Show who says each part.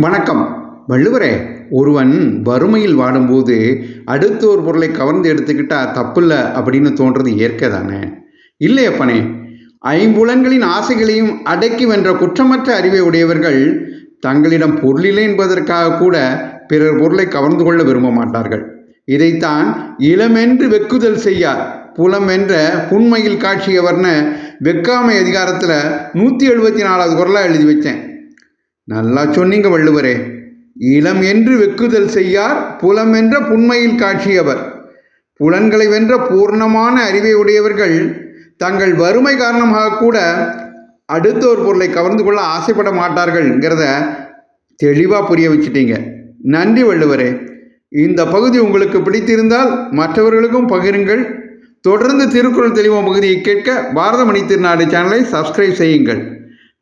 Speaker 1: வணக்கம். வள்ளுவரே ஒருவன் வறுமையில் வாடும்போது அடுத்த ஒரு பொருளை கவர்ந்து எடுத்துக்கிட்டா தப்பில்ல அப்படின்னு தோன்றது இயற்கை தானே இல்லையப்பனே ஐம்புலன்களின் ஆசைகளையும் அடக்கி வென்ற குற்றமற்ற அறிவை உடையவர்கள் தங்களிடம் பொருளில்லை என்பதற்காக கூட பிறர் பொருளை கவர்ந்து கொள்ள விரும்ப மாட்டார்கள். இதைத்தான் இளமென்று வெக்குதல் செய்யார். புலம் என்ற புண்மையில் காட்சியவர்னு வெக்காமை அதிகாரத்தில் நூற்றி எழுபத்தி நாலாவது குரலாக எழுதி வச்சேன் நல்லா சொன்னீங்க வள்ளுவரே. இளம் என்று வெக்குதல் செய்யார் புலம் என்ற புண்மையில் காட்சியவர். புலன்களை வென்ற பூர்ணமான அறிவை உடையவர்கள் தங்கள் வறுமை காரணமாக கூட அடுத்த ஒரு பொருளை கவர்ந்து கொள்ள ஆசைப்பட மாட்டார்கள்ங்கிறத தெளிவாக புரிய வச்சிட்டீங்க. நன்றி வள்ளுவரே. இந்த பகுதி உங்களுக்கு பிடித்திருந்தால் மற்றவர்களுக்கும் பகிருங்கள். தொடர்ந்து திருக்குறள் தெளிவம் பகுதியை கேட்க பாரதமணி திருநாடு சேனலை சப்ஸ்கிரைப் செய்யுங்கள்.